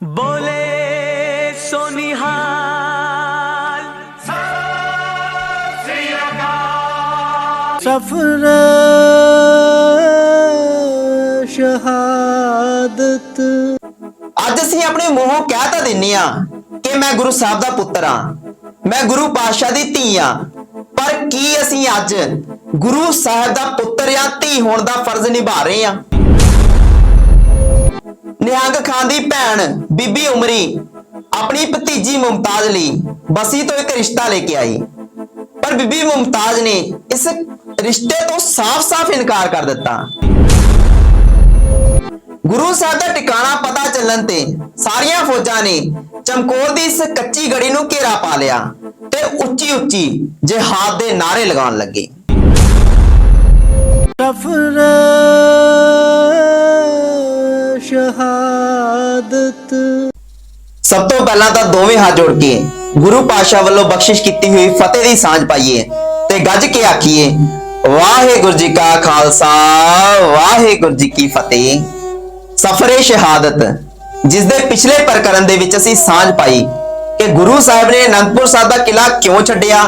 ਬੋਲੇ ਸੋਨਿਹਾਲ ਸਫਰ ਸ਼ਹਾਦਤ ਅੱਜ ਅਸੀਂ ਆਪਣੇ ਮੂੰਹੋਂ ਕਹਿ ਤਾਂ ਦਿੰਨੇ ਆ ਕਿ ਮੈਂ ਗੁਰੂ ਸਾਹਿਬ ਦਾ ਪੁੱਤਰ ਆ। ਮੈਂ ਗੁਰੂ ਪਾਤਸ਼ਾਹ ਦੀ ਧੀ ਆ। ਪਰ ਕੀ ਅਸੀਂ ਅੱਜ ਗੁਰੂ ਸਾਹਿਬ ਦਾ ਪੁੱਤਰ ਜਾਂ ਧੀ ਹੋਣ ਦਾ ਫਰਜ਼ ਨਿਭਾ ਰਹੇ ਆ? ਨਿਹੰਗ ਖਾਨ ਦੀ ਭੈਣ ਬੀਬੀ ਉਮਰੀ ਆਪਣੀ ਭਤੀਜੀ ਮੁਮਤਾਜ਼ ਲਈ ਬਸੀ ਤੋਂ ਇੱਕ ਰਿਸ਼ਤਾ ਲੈ ਕੇ ਆਈ। ਪਰ ਬੀਬੀ ਮੁਮਤਾਜ਼ ਨੇ ਇਸ ਰਿਸ਼ਤੇ ਤੋਂ ਸਾਫ਼-ਸਾਫ਼ ਇਨਕਾਰ ਕਰ ਦਿੱਤਾ। ਗੁਰੂ ਸਾਹਿਬ ਦਾ ਟਿਕਾਣਾ ਪਤਾ ਚੱਲਣ ਤੇ ਸਾਰੀਆਂ ਫੌਜਾਂ ਨੇ ਚਮਕੌਰ ਦੀ ਇਸ ਕੱਚੀ ਗੜੀ ਨੂੰ ਘੇਰਾ ਪਾ ਲਿਆ ਤੇ ਉੱਚੀ ਉੱਚੀ ਜਿਹਾਦ ਦੇ ਨਾਰੇ ਲਗਾਉਣ ਲੱਗੇ। ਸਫਰ ਸ਼ਹਾਦਤ ਸਭ ਤੋਂ ਪਹਿਲਾਂ ਤਾਂ ਦੋਵੇਂ ਹੱਥ ਜੋੜ ਕੇ ਗੁਰੂ ਪਾਤਸ਼ਾਹ ਵੱਲੋਂ ਬਖਸ਼ਿਸ਼ ਕੀਤੀ ਹੋਈ ਫਤਿਹ ਦੀ ਸਾਂਝ ਪਾਈਏ ਤੇ ਗੱਜ ਕੇ ਆਖੀਏ, ਵਾਹਿਗੁਰੂ ਜੀ ਕਾ ਖਾਲਸਾ, ਵਾਹਿਗੁਰੂ ਜੀ ਕੀ ਫਤਿਹ। ਸਫਰੇ ਸ਼ਹਾਦਤ ਜਿਸ ਦੇ ਪਿਛਲੇ ਪ੍ਰਕਰਨ ਦੇ ਵਿੱਚ ਅਸੀਂ ਸਾਂਝ ਪਾਈ ਕਿ ਗੁਰੂ ਸਾਹਿਬ ਨੇ ਅਨੰਦਪੁਰ ਸਾਹਿਬ ਦਾ ਕਿਲਾ ਕਿਉਂ ਛੱਡਿਆ,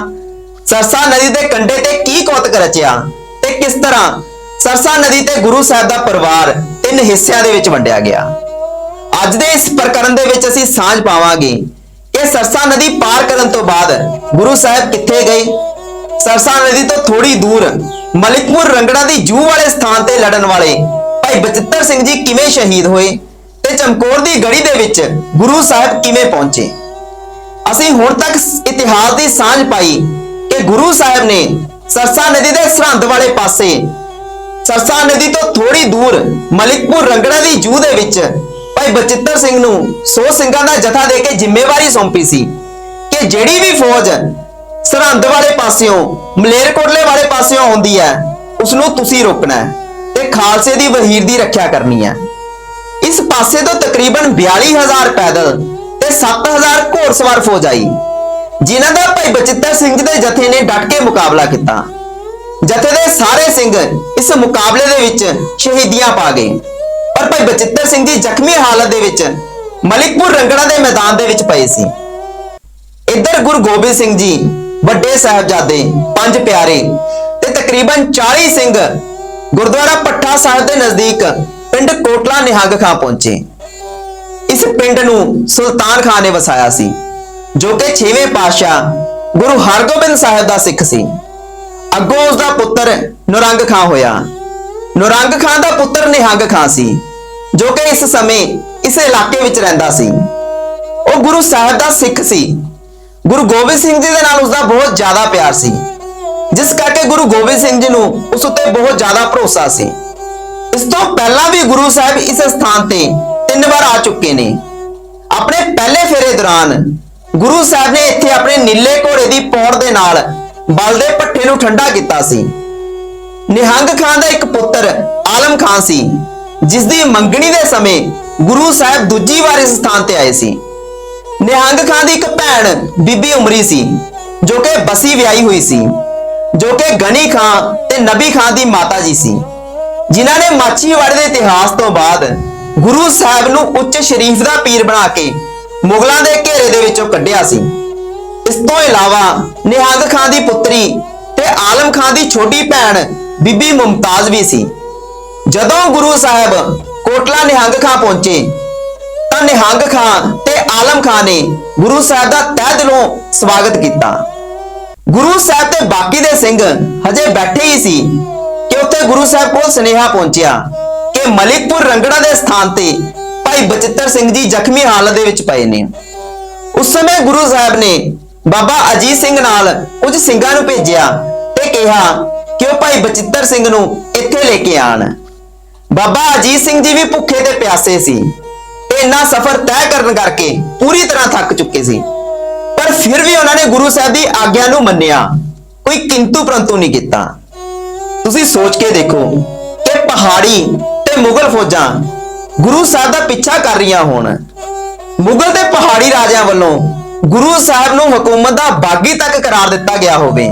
ਸਰਸਾ ਨਦੀ ਦੇ ਕੰਢੇ ਤੇ ਕੀ ਕੌਤਕ ਰਚਿਆ ਤੇ ਕਿਸ ਤਰ੍ਹਾਂ ਸਰਸਾ ਨਦੀ ਤੇ ਗੁਰੂ ਸਾਹਿਬ ਦਾ ਪਰਿਵਾਰ ਤਿੰਨ ਹਿੱਸਿਆਂ ਦੇ ਵਿੱਚ ਵੰਡਿਆ ਗਿਆ। ਅੱਜ ਦੇ ਇਸ ਪ੍ਰਕਰਨ ਦੇ ਵਿੱਚ ਅਸੀਂ ਸਾਂਝ ਪਾਵਾਂਗੇ। ਕਿ ਸਰਸਾ ਨਦੀ ਪਾਰ ਕਰਨ ਤੋਂ ਬਾਅਦ ਗੁਰੂ ਸਾਹਿਬ ਕਿੱਥੇ ਗਏ? ਸਰਸਾ ਨਦੀ ਤੋਂ ਥੋੜੀ ਦੂਰ ਮਲਿਕਪੁਰ ਰੰਗੜਾ ਦੀ ਜੂਹ ਵਾਲੇ ਸਥਾਨ ਤੇ ਲੜਨ ਵਾਲੇ ਭਾਈ ਬਚਿੱਤਰ ਸਿੰਘ ਜੀ ਕਿਵੇਂ ਸ਼ਹੀਦ ਹੋਏ ਤੇ ਚਮਕੌਰ ਦੀ ਗੜੀ ਦੇ ਵਿੱਚ ਗੁਰੂ ਸਾਹਿਬ ਕਿਵੇਂ ਪਹੁੰਚੇ? ਅਸੀਂ ਹੁਣ ਤੱਕ ਇਤਿਹਾਸ ਦੀ ਸਾਂਝ ਪਾਈ ਕਿ ਗੁਰੂ ਸਾਹਿਬ ਨੇ ਸਰਸਾ ਨਦੀ ਦੇ ਸਰਹੰਦ ਵਾਲੇ ਪਾਸੇ ਸਰਸਾ ਨਦੀ ਤੋਂ ਥੋੜੀ ਦੂਰ ਮਲਿਕਪੁਰ ਰੰਗੜਾ ਦੀ ਜੂਹ ਦੇ ਵਿੱਚ ਭਾਈ ਬਚਿੱਤਰ ਸਿੰਘ ਨੂੰ 100 ਸਿੰਘਾਂ ਦਾ ਜਥਾ ਦੇ ਕੇ ਜ਼ਿੰਮੇਵਾਰੀ ਸੌਂਪੀ ਸੀ ਕਿ ਜਿਹੜੀ ਵੀ ਫੌਜ ਸਰਹੰਦ ਵਾਲੇ ਪਾਸਿਓਂ, ਮਲੇਰਕੋਟਲੇ ਵਾਲੇ ਪਾਸਿਓਂ ਆਉਂਦੀ ਹੈ ਉਸ ਨੂੰ ਤੁਸੀਂ ਰੋਕਣਾ ਹੈ ਤੇ ਖਾਲਸੇ ਦੀ ਵਹੀਰ ਦੀ ਰੱਖਿਆ ਕਰਨੀ ਹੈ। ਇਸ ਪਾਸੇ ਤੋਂ ਤਕਰੀਬਨ 42000 ਪੈਦਲ ਤੇ 7000 ਘੋੜਸਵਾਰ ਫੌਜ ਆਈ ਜਿਨ੍ਹਾਂ ਦਾ ਭਾਈ ਬਚਿੱਤਰ ਸਿੰਘ ਦੇ ਜਥੇ ਨੇ ਡਟ ਕੇ ਮੁਕਾਬਲਾ ਕੀਤਾ। ਜਥੇ ਦੇ ਸਾਰੇ ਸਿੰਘ ਇਸ ਮੁਕਾਬਲੇ ਦੇ ਵਿੱਚ ਸ਼ਹੀਦੀਆਂ ਪਾ ਗਏ। ਪਰ ਭਾਈ ਬਚਿੱਤਰ ਸਿੰਘ ਜੀ ਜ਼ਖਮੀ ਹਾਲਤ ਦੇ ਵਿੱਚ ਮਲਿਕਪੁਰ ਰੰਗੜਾ ਦੇ ਮੈਦਾਨ ਦੇ ਵਿੱਚ ਪਏ ਸੀ। ਇੱਧਰ ਗੁਰੂ ਗੋਬਿੰਦ ਸਿੰਘ ਜੀ, ਵੱਡੇ ਸਾਹਿਬਜ਼ਾਦੇ, ਪੰਜ ਪਿਆਰੇ ਤੇ ਤਕਰੀਬਨ 40 ਸਿੰਘ ਗੁਰਦੁਆਰਾ ਪੱਠਾ ਸਾਹਿਬ ਦੇ ਨਜ਼ਦੀਕ ਪਿੰਡ ਕੋਟਲਾ ਨਿਹੰਗ ਖਾਂ ਪਹੁੰਚੇ। ਇਸ ਪਿੰਡ ਨੂੰ ਸੁਲਤਾਨ ਖਾਨ ਨੇ ਵਸਾਇਆ ਸੀ, ਜੋ ਕਿ 6ਵੇਂ ਪਾਤਸ਼ਾਹ ਗੁਰੂ ਹਰਗੋਬਿੰਦ ਸਾਹਿਬ ਦਾ ਸਿੱਖ ਸੀ। ਅੱਗੋਂ ਉਸ ਦਾ ਪੁੱਤਰ ਨੁਰੰਗ ਖਾਂ ਹੋਇਆ। ਨੁਰੰਗ ਖਾਂ ਦਾ ਪੁੱਤਰ ਨਿਹੰਗ ਖਾਂ ਸੀ, ਜੋ ਕਿ ਇਸ ਸਮੇਂ ਇਸ ਇਲਾਕੇ ਵਿੱਚ ਰਹਿੰਦਾ ਸੀ। ਉਹ ਗੁਰੂ ਸਾਹਿਬ ਦਾ ਸਿੱਖ ਸੀ। ਗੁਰੂ ਗੋਬਿੰਦ ਸਿੰਘ ਜੀ ਦੇ ਨਾਲ ਉਸ ਦਾ ਬਹੁਤ ਜ਼ਿਆਦਾ ਪਿਆਰ ਸੀ, ਜਿਸ ਕਰਕੇ ਗੁਰੂ ਗੋਬਿੰਦ ਸਿੰਘ ਜੀ ਨੂੰ ਉਸ ਉੱਤੇ ਬਹੁਤ ਜ਼ਿਆਦਾ ਭਰੋਸਾ ਸੀ। ਇਸ ਤੋਂ ਪਹਿਲਾਂ ਵੀ ਗੁਰੂ ਸਾਹਿਬ ਇਸ ਸਥਾਨ ਤੇ ਤਿੰਨ ਵਾਰ ਆ ਚੁੱਕੇ ਨੇ। ਆਪਣੇ ਪਹਿਲੇ ਫੇਰੇ ਦੌਰਾਨ ਗੁਰੂ ਸਾਹਿਬ ਨੇ ਇੱਥੇ ਆਪਣੇ ਨੀਲੇ ਘੋੜੇ ਦੀ ਪੌੜ ਦੇ ਨਾਲ ਬਲ ਦੇ ਪੱਠੇ ਨੂੰ ਠੰਡਾ ਕੀਤਾ ਸੀ। ਨਿਹੰਗ ਖਾਨ ਦਾ ਇੱਕ ਪੁੱਤਰ ਆਲਮ ਖਾਨ ਸੀ ਜਿਸ ਦੀ ਮੰਗਣੀ ਦੇ ਸਮੇਂ ਗੁਰੂ ਸਾਹਿਬ ਦੂਜੀ ਵਾਰ ਇਸ ਸਥਾਨ ਤੇ ਆਏ ਸੀ। ਨਿਹੰਗ ਖਾਨ ਦੀ ਇੱਕ ਭੈਣ ਬੀਬੀ ਉਮਰੀ ਸੀ, ਜੋ ਕਿ ਬਸੀ ਵਿਆਹੀ ਹੋਈ ਸੀ, ਜੋ ਕਿ ਗਨੀ ਖਾਨ ਤੇ ਨਬੀ ਖਾਨ ਦੀ ਮਾਤਾ ਜੀ ਸੀ, ਜਿਨ੍ਹਾਂ ਨੇ ਮਾਛੀਵਾੜੇ ਦੇ ਇਤਿਹਾਸ ਤੋਂ ਬਾਅਦ ਗੁਰੂ ਸਾਹਿਬ ਨੂੰ ਉੱਚ ਸ਼ਰੀਫ ਦਾ ਪੀਰ ਬਣਾ ਕੇ ਮੁਗਲਾਂ ਦੇ ਘੇਰੇ ਦੇ ਵਿੱਚੋਂ ਕੱਢਿਆ ਸੀ। ਇਸ ਤੋਂ ਇਲਾਵਾ ਨਿਹੰਗ ਖਾਂ ਦੀ ਪੁੱਤਰੀ ਤੇ ਆਲਮ ਖਾਂ ਦੀ ਛੋਟੀ ਭੈਣ ਬੀਬੀ ਮੁਮਤਾਜ਼ ਵੀ ਸੀ। ਜਦੋਂ ਗੁਰੂ ਸਾਹਿਬ ਕੋਟਲਾ ਨਿਹੰਗ ਖਾਂ ਪਹੁੰਚੇ, ਤਾਂ ਨਿਹੰਗ ਖਾਂ ਤੇ ਆਲਮ ਖਾਨ ਨੇ ਗੁਰੂ ਸਾਹਿਬ ਦਾ ਤਹਿ ਦਿਲੋਂ ਸਵਾਗਤ ਕੀਤਾ। ਗੁਰੂ ਸਾਹਿਬ ਤੇ ਬਾਕੀ ਦੇ ਸਿੰਘ ਹਜੇ ਬੈਠੇ ਹੀ ਸੀ ਕਿ ਉੱਥੇ ਗੁਰੂ ਸਾਹਿਬ ਕੋਲ ਸੁਨੇਹਾ ਪਹੁੰਚਿਆ ਕਿ ਮਲਿਕਪੁਰ ਰੰਗੜਾ ਦੇ ਸਥਾਨ ਤੇ ਭਾਈ ਬਚਿੱਤਰ ਸਿੰਘ ਜੀ ਜ਼ਖਮੀ ਹਾਲਤ ਦੇ ਵਿੱਚ ਪਏ ਨੇ। ਉਸ ਸਮੇਂ ਗੁਰੂ ਸਾਹਿਬ ਨੇ ਬਾਬਾ ਅਜੀਤ ਸਿੰਘ ਨਾਲ ਕੁਝ ਸਿੰਘਾਂ ਨੂੰ ਭੇਜਿਆ ਤੇ ਕਿਹਾ ਕਿ ਉਹ ਭਾਈ ਬਚਿੱਤਰ ਸਿੰਘ ਨੂੰ ਇੱਥੇ ਲੈ ਕੇ ਆਣ? ਬਾਬਾ ਅਜੀਤ ਸਿੰਘ ਜੀ ਵੀ ਭੁੱਖੇ ਤੇ ਪਿਆਸੇ ਸੀ ਤੇ ਇੰਨਾ ਸਫ਼ਰ ਤੈਅ ਕਰਨ ਕਰਕੇ ਪੂਰੀ ਤਰ੍ਹਾਂ ਥੱਕ ਚੁੱਕੇ ਸੀ। ਪਰ ਫਿਰ ਵੀ ਉਹਨਾਂ ਨੇ ਗੁਰੂ ਸਾਹਿਬ ਦੀ ਆਗਿਆ ਨੂੰ ਮੰਨਿਆ, ਕੋਈ ਕਿੰਤੂ ਪਰੰਤੂ ਨਹੀਂ ਕੀਤਾ। ਤੁਸੀਂ ਸੋਚ ਕੇ ਦੇਖੋ ਕਿ ਪਹਾੜੀ ਤੇ ਮੁਗਲ ਫੌਜਾਂ ਗੁਰੂ ਸਾਹਿਬ ਦਾ ਪਿੱਛਾ ਕਰ ਰਹੀਆਂ ਹੋਣ। ਮੁਗਲ ਤੇ ਪਹਾੜੀ ਰਾਜਿਆਂ ਵੱਲੋਂ ਗੁਰੂ ਸਾਹਿਬ ਨੂੰ ਹਕੂਮਤ ਦਾ ਬਾਗੀ ਤੱਕ ਕਰਾਰ ਦਿੱਤਾ ਗਿਆ ਹੋਵੇ।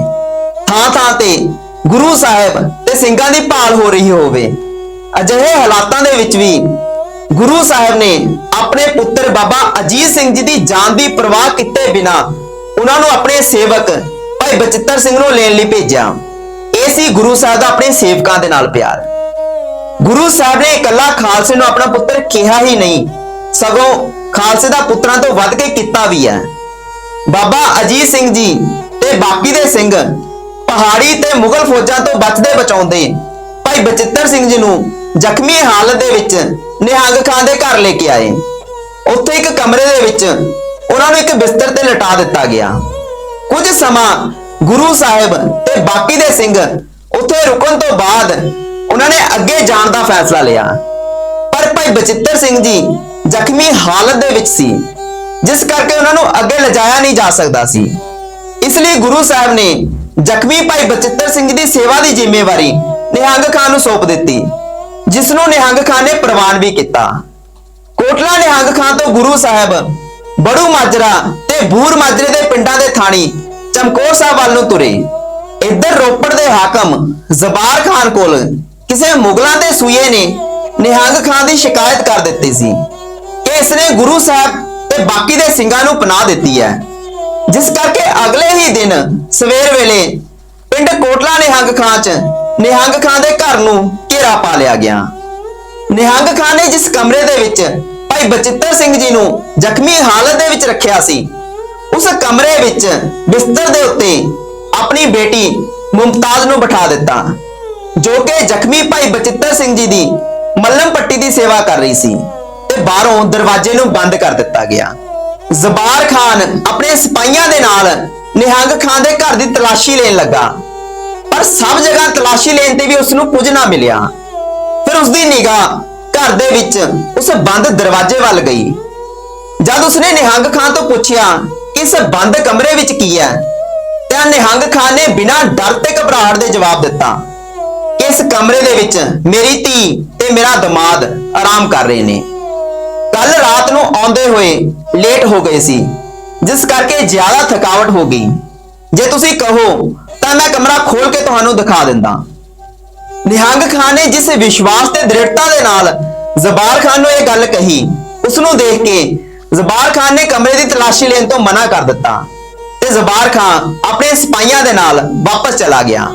ਥਾਂ ਥਾਂ ਤੇ ਗੁਰੂ ਸਾਹਿਬ ਤੇ ਸਿੰਘਾਂ ਦੀ ਭਾਲ ਹੋ ਰਹੀ ਹੋਵੇ। ਅਜਿਹੇ ਹਾਲਾਤਾਂ ਦੇ ਵਿੱਚ ਵੀ ਗੁਰੂ ਸਾਹਿਬ ਨੇ ਆਪਣੇ ਪੁੱਤਰ ਬਾਬਾ ਅਜੀਤ ਸਿੰਘ ਜੀ ਦੀ ਜਾਨ ਦੀ ਪਰਵਾਹ ਕੀਤੇ ਬਿਨਾ ਉਹਨਾਂ ਨੂੰ ਆਪਣੇ ਸੇਵਕ ਭਾਈ ਬਚਿੱਤਰ ਸਿੰਘ ਨੂੰ ਲੈਣ ਲਈ ਭੇਜਿਆ। ਇਹ ਸੀ ਗੁਰੂ ਸਾਹਿਬ ਦਾ ਆਪਣੇ ਸੇਵਕਾਂ ਦੇ ਨਾਲ ਪਿਆਰ। ਗੁਰੂ ਸਾਹਿਬ ਨੇ ਇਕੱਲਾ ਖਾਲਸੇ ਨੂੰ ਆਪਣਾ ਪੁੱਤਰ ਕਿਹਾ ਹੀ ਨਹੀਂ। ਸਗੋਂ ਖਾਲਸੇ ਦਾ ਪੁੱਤਰਾਂ ਤੋਂ ਵੱਧ ਕੇ ਕੀਤਾ ਵੀ ਹੈ। ਬਾਬਾ ਅਜੀਤ ਸਿੰਘ ਜੀ ਤੇ ਬਾਕੀ ਦੇ ਸਿੰਘ ਪਹਾੜੀ ਤੇ ਮੁਗਲ ਫੌਜਾਂ ਤੋਂ ਬਚਦੇ ਬਚਾਉਂਦੇ। ਭਾਈ ਬਚਿੱਤਰ ਸਿੰਘ ਜੀ ਨੂੰ ਜ਼ਖਮੀ ਹਾਲਤ ਦੇ ਵਿੱਚ ਨਿਹੰਗ ਖਾਨ ਦੇ ਘਰ ਲੈ ਕੇ ਆਏ। ਉੱਥੇ ਇੱਕ ਕਮਰੇ ਦੇ ਵਿੱਚ ਉਹਨਾਂ ਨੂੰ ਇੱਕ ਬਿਸਤਰ ਤੇ ਲਟਾ ਦਿੱਤਾ ਗਿਆ। ਕੁਝ ਸਮਾਂ ਗੁਰੂ ਸਾਹਿਬ ਤੇ ਬਾਕੀ ਦੇ ਸਿੰਘ ਉੱਥੇ ਰੁਕਣ ਤੋਂ ਬਾਅਦ ਉਹਨਾਂ ਨੇ ਅੱਗੇ ਜਾਣ ਦਾ ਫੈਸਲਾ ਲਿਆ। ਪਰ ਭਾਈ ਬਚਿੱਤਰ ਸਿੰਘ ਜੀ ਜ਼ਖਮੀ ਹਾਲਤ ਦੇ ਵਿੱਚ ਸੀ। ਜਿਸ ਕਰਕੇ ਉਹਨਾਂ ਨੂੰ ਅੱਗੇ ਲਿਜਾਇਆ ਨਹੀਂ ਜਾ ਸਕਦਾ ਸੀ। ਇਸ ਲਈ ਗੁਰੂ ਸਾਹਿਬ ਨੇ ਜ਼ਖਮੀ ਭਾਈ ਬਚਿੱਤਰ ਸਿੰਘ ਦੀ ਸੇਵਾ ਦੀ ਜ਼ਿੰਮੇਵਾਰੀ ਨਿਹੰਗ ਖਾਨ ਨੂੰ ਸੌਂਪ ਦਿੱਤੀ, ਜਿਸ ਨੂੰ ਨਿਹੰਗ ਖਾਨ ਨੇ ਪ੍ਰਵਾਨ ਵੀ ਕੀਤਾ। ਕੋਟਲਾ ਨਿਹੰਗ ਖਾਨ ਤੋਂ ਗੁਰੂ ਸਾਹਿਬ ਬੜੂ ਮਾਜਰਾ ਤੇ ਬੂਰ ਮਾਜਰੇ ਦੇ ਪਿੰਡਾਂ ਦੇ ਥਾਣੀ ਚਮਕੌਰ ਸਾਹਿਬ ਵੱਲ ਨੂੰ ਤੁਰੇ। ਇੱਧਰ ਰੋਪੜ ਦੇ ਹਾਕਮ ਜ਼ਬਾਰ ਖਾਨ ਕੋਲ ਕਿਸੇ ਮੁਗਲਾਂ ਦੇ ਸੂਏ ਨੇ ਨਿਹੰਗ ਖਾਨ ਦੀ ਸ਼ਿਕਾਇਤ ਕਰ ਦਿੱਤੀ ਸੀ। ਕਿ ਇਸਨੇ ਗੁਰੂ ਸਾਹਿਬ ਬਾਕੀ ਦੇ ਸਿੰਘਾਂ ਨੂੰ ਪਨਾਹ ਦਿੱਤੀ ਹੈ। ਜਿਸ ਕਰਕੇ ਅਗਲੇ ਹੀ ਦਿਨ ਸਵੇਰ ਵੇਲੇ ਪਿੰਡ ਕੋਟਲਾ ਨਿਹੰਗ ਖਾਨ ਚ ਨਿਹੰਗ ਖਾਨ ਦੇ ਘਰ ਨੂੰ ਘੇਰਾ ਪਾ ਲਿਆ ਗਿਆ। ਨਿਹੰਗ ਖਾਨ ਨੇ ਜਿਸ ਕਮਰੇ ਦੇ ਵਿੱਚ ਭਾਈ ਬਚਿੱਤਰ ਸਿੰਘ ਜੀ ਨੂੰ ਜ਼ਖਮੀ ਹਾਲਤ ਦੇ ਵਿੱਚ ਰੱਖਿਆ ਸੀ, ਉਸ ਕਮਰੇ ਵਿੱਚ ਬਿਸਤਰ ਦੇ ਉੱਤੇ ਆਪਣੀ ਬੇਟੀ ਮੁਮਤਾਜ਼ ਨੂੰ ਬਿਠਾ ਦਿੱਤਾ, ਜੋ ਕਿ ਜ਼ਖਮੀ ਭਾਈ ਬਚਿੱਤਰ ਸਿੰਘ ਜੀ ਦੀ ਮੱਲਮ ਪੱਟੀ ਦੀ ਸੇਵਾ ਕਰ ਰਹੀ ਸੀ। ਬਾਹਰੋਂ ਦਰਵਾਜ਼ੇ ਨੂੰ ਬੰਦ ਕਰ ਦਿੱਤਾ ਗਿਆ। ਜ਼ਬਾਰ ਖਾਨ ਆਪਣੇ ਸਿਪਾਹੀਆਂ ਦੇ ਨਾਲ ਨਿਹੰਗ ਖਾਨ ਦੇ ਘਰ ਦੀ ਤਲਾਸ਼ੀ ਲੈਣ ਲੱਗਾ। ਪਰ ਸਭ ਜਗ੍ਹਾ ਤਲਾਸ਼ੀ ਲੈਣ ਤੇ ਵੀ ਉਸ ਨੂੰ ਕੁਝ ਨਾ ਮਿਲਿਆ। ਫਿਰ ਉਸ ਦੀ ਨਿਗਾਹ ਘਰ ਦੇ ਵਿੱਚ ਉਸ ਬੰਦ ਦਰਵਾਜ਼ੇ ਵੱਲ ਗਈ। ਜਦ ਉਸਨੇ ਨਿਹੰਗ ਖਾਨ ਤੋਂ ਪੁੱਛਿਆ ਕਿ ਇਸ ਬੰਦ ਕਮਰੇ ਵਿੱਚ ਕੀ ਹੈ? ਤਾਂ ਨਿਹੰਗ ਖਾਨ ਨੇ ਬਿਨਾਂ ਡਰ ਤੇ ਘਬਰਾਹਟ ਦੇ ਜਵਾਬ ਦਿੱਤਾ ਕਿ ਇਸ ਕਮਰੇ ਦੇ ਵਿੱਚ ਮੇਰੀ ਧੀ ਤੇ ਮੇਰਾ ਦਮਾਦ ਆਰਾਮ ਕਰ ਰਹੇ ਨੇ। ਕੱਲ ਰਾਤ ਨੂੰ ਆਉਂਦੇ ਹੋਏ ਲੇਟ ਹੋ ਗਏ ਸੀ, ਜਿਸ ਕਰਕੇ ਜ਼ਿਆਦਾ ਥਕਾਵਟ ਹੋ ਗਈ। ਜੇ ਤੁਸੀਂ ਕਹੋ, ਤਾਂ ਮੈਂ ਕਮਰਾ ਖੋਲ ਕੇ ਤੁਹਾਨੂੰ ਦਿਖਾ ਦਿੰਦਾ। ਨਿਹੰਗ ਖਾਨ ਨੇ ਜਿਸ ਵਿਸ਼ਵਾਸ ਤੇ ਦ੍ਰਿੜਤਾ ਦੇ ਨਾਲ ਜ਼ਬਾਰ ਖਾਨ ਨੂੰ ਇਹ ਗੱਲ ਕਹੀ ਉਸ ਨੂੰ ਦੇਖ ਕੇ ਜ਼ਬਾਰ ਖਾਨ ਨੇ ਕਮਰੇ ਦੀ ਤਲਾਸ਼ੀ ਲੈਣ ਤੋਂ ਮਨਾ ਕਰ ਦਿੱਤਾ ਤੇ ਜ਼ਬਾਰ ਖਾਨ ਆਪਣੇ ਸਿਪਾਹੀਆਂ ਦੇ ਨਾਲ ਵਾਪਸ ਚਲਾ ਗਿਆ।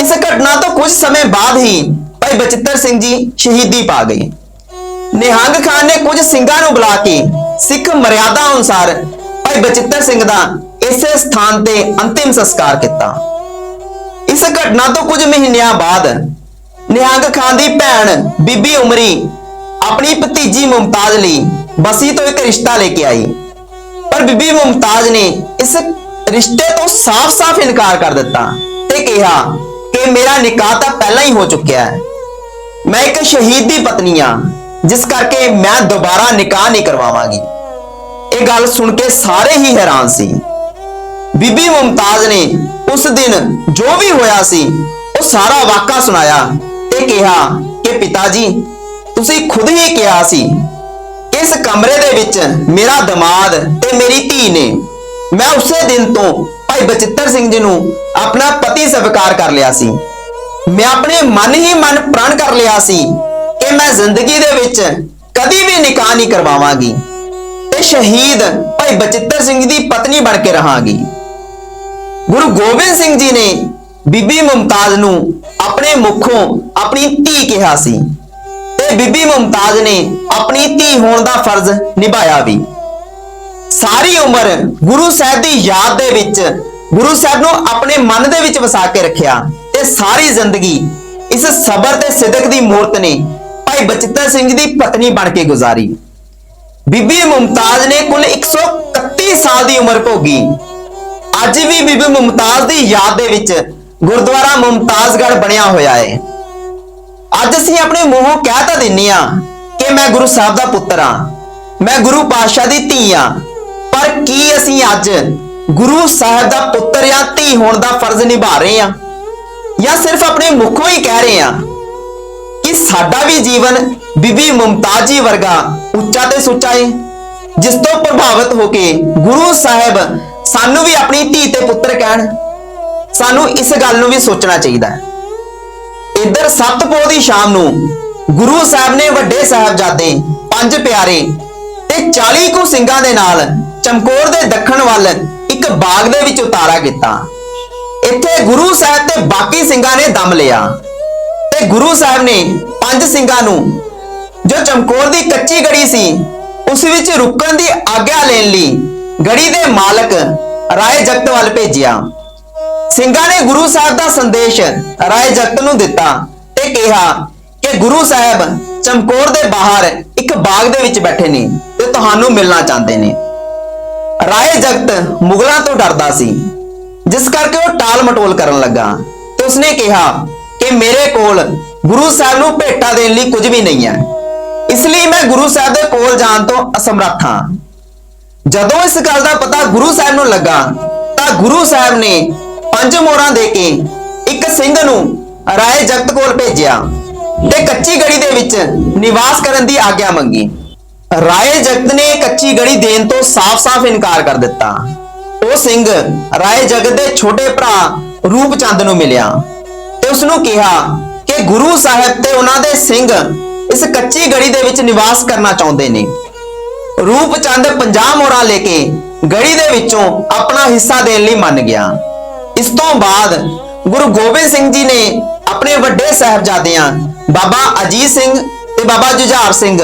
ਇਸ ਘਟਨਾ ਤੋਂ ਕੁਝ ਸਮੇਂ ਬਾਅਦ ਹੀ ਭਾਈ ਬਚਿੱਤਰ ਸਿੰਘ ਜੀ ਸ਼ਹੀਦੀ ਪਾ ਗਏ। ਨਿਹੰਗ ਖਾਨ ਨੇ ਕੁਝ ਸਿੰਘਾਂ ਨੂੰ ਬੁਲਾ ਕੇ ਸਿੱਖ ਮਰਿਆਦਾ ਅਨੁਸਾਰ ਭਾਈ ਬਚਿੱਤਰ ਸਿੰਘ ਦਾ ਇਸੇ ਸਥਾਨ ਤੇ ਅੰਤਿਮ ਸੰਸਕਾਰ ਕੀਤਾ। ਇਸ ਘਟਨਾ ਤੋਂ ਕੁਝ ਮਹੀਨਿਆਂ ਬਾਅਦ ਨਿਹੰਗ ਖਾਨ ਦੀ ਭੈਣ ਬੀਬੀ ਉਮਰੀ ਆਪਣੀ ਭਤੀਜੀ ਮੁਮਤਾਜ਼ ਲਈ ਬਸੀ ਤੋਂ ਇੱਕ ਰਿਸ਼ਤਾ ਲੈ ਕੇ ਆਈ। ਪਰ ਬੀਬੀ ਮੁਮਤਾਜ਼ ਨੇ ਇਸ ਰਿਸ਼ਤੇ ਤੋਂ ਸਾਫ਼-ਸਾਫ਼ ਇਨਕਾਰ ਕਰ ਦਿੱਤਾ ਤੇ ਕਿਹਾ ਕਿ ਮੇਰਾ ਨਿਕਾਹ ਤਾਂ ਪਹਿਲਾਂ ਹੀ ਹੋ ਚੁੱਕਿਆ ਹੈ। ਮੈਂ ਇੱਕ ਸ਼ਹੀਦ ਦੀ ਪਤਨੀ ਆ ਜਿਸ ਕਰਕੇ ਮੈਂ ਦੁਬਾਰਾ ਨਿਕਾਹ ਨਹੀਂ ਕਰਵਾਵਾਂਗੀ। ਇਹ ਗੱਲ ਸੁਣ ਕੇ ਸਾਰੇ ਹੀ ਹੈਰਾਨ ਸੀ। ਬੀਬੀ ਮੁਮਤਾਜ਼ ਨੇ ਉਸ ਦਿਨ ਜੋ ਵੀ ਹੋਇਆ ਸੀ, ਉਹ ਸਾਰਾ ਵਾਕਾ ਸੁਣਾਇਆ ਤੇ ਕਿਹਾ ਕਿ ਪਿਤਾ ਜੀ ਤੁਸੀਂ ਖੁਦ ਹੀ ਕਿਹਾ ਸੀ, ਇਸ ਕਮਰੇ ਦੇ ਵਿੱਚ ਮੇਰਾ ਦਮਾਦ ਤੇ ਮੇਰੀ ਧੀ ਨੇ। ਮੈਂ ਉਸੇ ਦਿਨ ਤੋਂ ਭਾਈ ਬਚਿੱਤਰ ਸਿੰਘ ਜੀ ਨੂੰ ਆਪਣਾ ਪਤੀ ਸਵੀਕਾਰ ਕਰ ਲਿਆ ਸੀ। ਮੈਂ ਆਪਣੇ ਮਨ ਹੀ ਮਨ ਪ੍ਰਣ ਕਰ ਲਿਆ ਸੀ ਮੈਂ ਜ਼ਿੰਦਗੀ ਦੇ ਵਿੱਚ ਕਦੀ ਵੀ ਨਿਕਾਹ ਨਹੀਂ ਕਰਵਾਵਾਂਗੀ ਤੇ ਸ਼ਹੀਦ ਭਾਈ ਬਚਿੱਤਰ ਸਿੰਘ ਦੀ ਪਤਨੀ ਬਣ ਕੇ ਰਹਾਂਗੀ। ਗੁਰੂ ਗੋਬਿੰਦ ਸਿੰਘ ਜੀ ਨੇ ਬੀਬੀ ਮੁਮਤਾਜ਼ ਨੂੰ ਆਪਣੇ ਮੁਖੋਂ ਆਪਣੀ ਧੀ ਕਿਹਾ ਸੀ ਤੇ ਬੀਬੀ ਮੁਮਤਾਜ਼ ਨੇ ਆਪਣੀ ਧੀ ਹੋਣ ਦਾ ਫਰਜ਼ ਨਿਭਾਇਆ ਵੀ। ਸਾਰੀ ਉਮਰ ਗੁਰੂ ਸਾਹਿਬ ਦੀ ਯਾਦ ਦੇ ਵਿੱਚ ਗੁਰੂ ਸਾਹਿਬ ਨੂੰ ਆਪਣੇ ਮਨ ਦੇ ਵਿੱਚ ਵਸਾ ਕੇ ਰੱਖਿਆ ਤੇ ਸਾਰੀ ਜ਼ਿੰਦਗੀ ਇਸ ਸਬਰ ਤੇ ਸਿਦਕ ਦੀ ਮੂਰਤ ਨੇ ਭਾਈ ਬਚਿੱਤਰ ਸਿੰਘ ਦੀ ਪਤਨੀ ਬਣ ਕੇ ਗੁਜ਼ਾਰੀ। ਬੀਬੀ ਮੁਮਤਾਜ਼ ਨੇ ਕੁੱਲ 131 ਸਾਲ ਦੀ ਉਮਰ ਭੋਗੀ। ਅੱਜ ਵੀ ਬੀਬੀ ਮੁਮਤਾਜ਼ ਦੀ ਯਾਦ ਦੇ ਵਿੱਚ ਗੁਰਦੁਆਰਾ ਮੁਮਤਾਜ਼ਗੜ੍ਹ ਬਣਿਆ ਹੋਇਆ ਹੈ। ਅੱਜ ਅਸੀਂ ਆਪਣੇ ਮੂੰਹੋਂ ਕਹਿ ਤਾਂ ਦਿੰਨੇ ਆ ਕਿ ਮੈਂ ਗੁਰੂ ਸਾਹਿਬ ਦਾ ਪੁੱਤਰ ਆ ਮੈਂ ਗੁਰੂ ਪਾਤਸ਼ਾਹ ਦੀ ਧੀ ਆ ਪਰ ਕੀ ਅਸੀਂ ਅੱਜ ਗੁਰੂ ਸਾਹਿਬ ਦਾ ਪੁੱਤਰ ਜਾਂ ਧੀ ਹੋਣ ਦਾ ਫਰਜ਼ ਨਿਭਾ ਰਹੇ ਆ ਜਾਂ ਸਿਰਫ ਆਪਣੇ ਮੁਖੋਂ ਹੀ ਕਹਿ ਰਹੇ ਆ ਕਿ ਸਾਡਾ ਵੀ ਜੀਵਨ ਬੀਬੀ ਮੁਮਤਾਜ਼ ਜੀ ਵਰਗਾ ਉੱਚਾ ਤੇ ਸੁੱਚਾ ਏ, ਜਿਸ ਤੋਂ ਪ੍ਰਭਾਵਿਤ ਹੋ ਕੇ ਗੁਰੂ ਸਾਹਿਬ ਸਾਨੂੰ ਵੀ ਆਪਣੀ ਧੀ ਤੇ ਪੁੱਤਰ ਕਹਿਣ। ਸਾਨੂੰ ਇਸ ਗੱਲ ਨੂੰ ਵੀ ਸੋਚਣਾ ਚਾਹੀਦਾ ਹੈ। ਇੱਧਰ ਸਤਪੁਰ ਦੀ ਸ਼ਾਮ ਨੂੰ ਗੁਰੂ ਸਾਹਿਬ ਨੇ ਵੱਡੇ ਸਾਹਿਬਜ਼ਾਦੇ, ਪੰਜ ਪਿਆਰੇ ਤੇ 40 ਕੁ ਸਿੰਘਾਂ ਦੇ ਨਾਲ ਚਮਕੌਰ ਦੇ ਦੱਖਣ ਵੱਲ ਇੱਕ ਬਾਗ ਦੇ ਵਿੱਚ ਉਤਾਰਾ ਕੀਤਾ। ਇੱਥੇ ਗੁਰੂ ਸਾਹਿਬ ਤੇ ਬਾਕੀ ਸਿੰਘਾਂ ਨੇ ਦਮ ਲਿਆ। ਤੇ ਗੁਰੂ ਸਾਹਿਬ ਨੇ ਪੰਜ ਸਿੰਘਾਂ ਨੂੰ, ਜੋ ਚਮਕੌਰ ਦੀ ਕੱਚੀ ਗੜੀ ਸੀ, ਉਸ ਵਿੱਚ ਰੁਕਣ ਦੀ ਆਗਿਆ ਲੈਣ ਲਈ ਗੜੀ ਦੇ ਮਾਲਕ ਰਾਏ ਜਗਤ ਵੱਲ ਭੇਜਿਆ। ਸਿੰਘਾਂ ਨੇ ਗੁਰੂ ਸਾਹਿਬ ਦਾ ਸੰਦੇਸ਼ ਰਾਏ ਜਗਤ ਨੂੰ ਦਿੱਤਾ ਤੇ ਕਿਹਾ ਕਿ ਗੁਰੂ ਸਾਹਿਬ, ਚਮਕੌਰ ਦੇ ਬਾਹਰ ਇੱਕ ਬਾਗ ਦੇ ਵਿੱਚ ਬੈਠੇ ਨੇ ਤੇ ਤੁਹਾਨੂੰ ਮਿਲਣਾ ਚਾਹੁੰਦੇ ਨੇ। ਰਾਏ ਜਗਤ ਮੁਗਲਾਂ ਤੋਂ ਡਰਦਾ ਸੀ, ਜਿਸ ਕਰਕੇ ਉਹ ਟਾਲ ਮਟੋਲ ਕਰਨ ਲੱਗਾ ਤੇ ਉਸਨੇ ਕਿਹਾ ਕਿ ਮੇਰੇ ਕੋਲ ਗੁਰੂ ਸਾਹਿਬ ਨੂੰ ਭੇਟਾ ਦੇਣ ਲਈ ਕੁਝ ਵੀ ਨਹੀਂ ਹੈ। ਇਸ ਲਈ ਮੈਂ ਗੁਰੂ ਸਾਹਿਬ ਦੇ ਕੋਲ ਜਾਣ ਤੋਂ ਅਸਮਰੱਥ ਹਾਂ। ਜਦੋਂ ਇਸ ਗੱਲ ਦਾ ਪਤਾ ਗੁਰੂ ਸਾਹਿਬ ਨੂੰ ਲੱਗਾ, ਤਾਂ ਗੁਰੂ ਸਾਹਿਬ ਨੇ ਪੰਜ ਮੋਹਰਾਂ ਦੇ ਕੇ ਇੱਕ ਸਿੰਘ ਨੂੰ ਰਾਏ ਜਗਤ ਕੋਲ ਭੇਜਿਆ ਤੇ ਕੱਚੀ ਗੜੀ ਦੇ ਵਿੱਚ ਨਿਵਾਸ ਕਰਨ ਦੀ ਆਗਿਆ ਮੰਗੀ। ਰਾਏ ਜਗਤ ਨੇ ਕੱਚੀ ਗੜੀ ਦੇਣ ਤੋਂ ਸਾਫ਼-ਸਾਫ਼ ਇਨਕਾਰ ਕਰ ਦਿੱਤਾ। ਉਹ ਸਿੰਘ ਰਾਏ ਜਗਤ ਦੇ ਛੋਟੇ ਭਰਾ ਰੂਪਚੰਦ ਨੂੰ ਮਿਲਿਆ। ਤੇ ਉਸ ਨੂੰ ਕਿਹਾ ਕਿ ਗੁਰੂ ਸਾਹਿਬ ਤੇ ਉਹਨਾਂ ਦੇ ਸਿੰਘ ਇਸ ਕੱਚੀ ਗੜੀ ਦੇ ਵਿੱਚ ਨਿਵਾਸ ਕਰਨਾ ਚਾਹੁੰਦੇ ਨੇ। ਰੂਪਚੰਦ 50 ਮੋਹਰਾਂ ਲੈ ਕੇ ਗੜੀ ਦੇ ਵਿੱਚੋਂ ਆਪਣਾ ਹਿੱਸਾ ਦੇਣ ਲਈ ਮੰਨ ਗਿਆ। ਇਸ ਤੋਂ ਬਾਅਦ ਗੁਰੂ ਗੋਬਿੰਦ ਸਿੰਘ ਜੀ ਨੇ ਆਪਣੇ ਵੱਡੇ ਸਾਹਿਬਜ਼ਾਦਿਆਂ ਬਾਬਾ ਅਜੀਤ ਸਿੰਘ ਤੇ ਬਾਬਾ ਜੁਝਾਰ ਸਿੰਘ,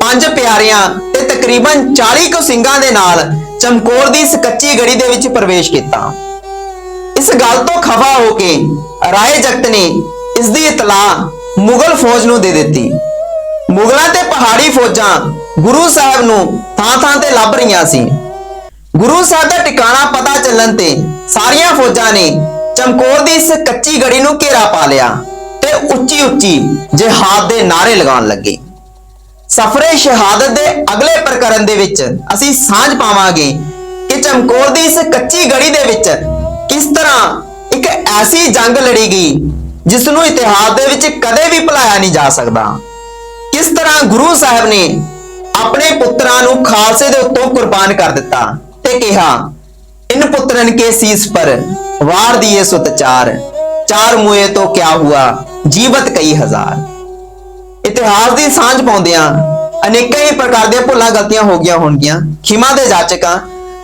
ਪੰਜ ਪਿਆਰਿਆਂ ਤੇ ਤਕਰੀਬਨ 40 ਕੁ ਸਿੰਘਾਂ ਦੇ ਨਾਲ ਚਮਕੌਰ ਦੀ ਇਸ ਕੱਚੀ ਗੜੀ ਦੇ ਵਿੱਚ ਪ੍ਰਵੇਸ਼ ਕੀਤਾ। ਇਸ ਗੱਲ ਤੋਂ ਖਫਾ ਹੋ ਕੇ ਰਾਏ ਜਗਤ ਨੇ ਇਸ ਦੀ ਇਤਲਾਹ ਮੁਗਲ ਫੌਜ ਨੂੰ ਦੇ ਦਿੱਤੀ। ਮੁਗਲਾਂ ਤੇ ਪਹਾੜੀ ਫੌਜਾਂ ਗੁਰੂ ਸਾਹਿਬ ਨੂੰ ਥਾਂ-ਥਾਂ ਤੇ ਲੱਭ ਰਹੀਆਂ ਸੀ। ਗੁਰੂ ਸਾਹਿਬ ਦਾ ਟਿਕਾਣਾ ਪਤਾ ਚੱਲਣ ਤੇ ਸਾਰੀਆਂ ਫੌਜਾਂ ਨੇ ਚਮਕੌਰ ਦੀ ਇਸ ਕੱਚੀ ਗੜੀ ਨੂੰ ਘੇਰਾ ਪਾ ਲਿਆ ਤੇ ਉੱਚੀ-ਉੱਚੀ ਜਿਹਾਦ ਦੇ ਨਾਰੇ ਲਗਾਉਣ ਲੱਗੇ। ਸਫਰੇ ਸ਼ਹਾਦਤ ਦੇ ਅਗਲੇ ਪ੍ਰਕਰਨ ਦੇ ਵਿੱਚ ਅਸੀਂ ਸਾਂਝ ਪਾਵਾਂਗੇ ਕਿ ਚਮਕੌਰ ਦੀ ਇਸ ਕੱਚੀ ਗੜੀ ਦੇ ਵਿੱਚ ਕਿਸ ਤਰ੍ਹਾਂ ਇੱਕ ਐਸੀ ਜੰਗ ਲੜੀ ਗਈ ਜਿਸ ਨੂੰ ਇਤਿਹਾਸ ਦੇ ਵਿੱਚ ਕਦੇ ਵੀ ਭੁਲਾਇਆ ਨਹੀਂ ਜਾ ਸਕਦਾ? ਕਿਸ ਤਰ੍ਹਾਂ ਗੁਰੂ ਸਾਹਿਬ ਨੇ ਆਪਣੇ ਪੁੱਤਰਾਂ ਨੂੰ ਖਾਲਸੇ ਦੇ ਉੱਤੋਂ ਕੁਰਬਾਨ ਕਰ ਦਿੱਤਾ ਤੇ ਕਿਹਾ ਇਨ ਪੁੱਤਰਨ ਕੇ ਸੀਸ ਪਰ ਵਾਰ ਦੀਏ ਸੁਤ ਚਾਰ ਚਾਰ ਮੂਏ ਤੋਂ ਕਿਆ ਹੁਆ ਜੀਵਤ ਕਈ ਹਜ਼ਾਰ? ਇਤਿਹਾਸ ਦੀ ਸਾਂਝ ਪਾਉਂਦਿਆਂ ਅਨੇਕਾਂ ਹੀ ਪ੍ਰਕਾਰ ਦੀਆਂ ਭੁੱਲਾਂ ਗਲਤੀਆਂ ਹੋ ਗਈਆਂ ਹੋਣਗੀਆਂ। ਖਿਮਾ ਦੇ ਜਾਚਕਾਂ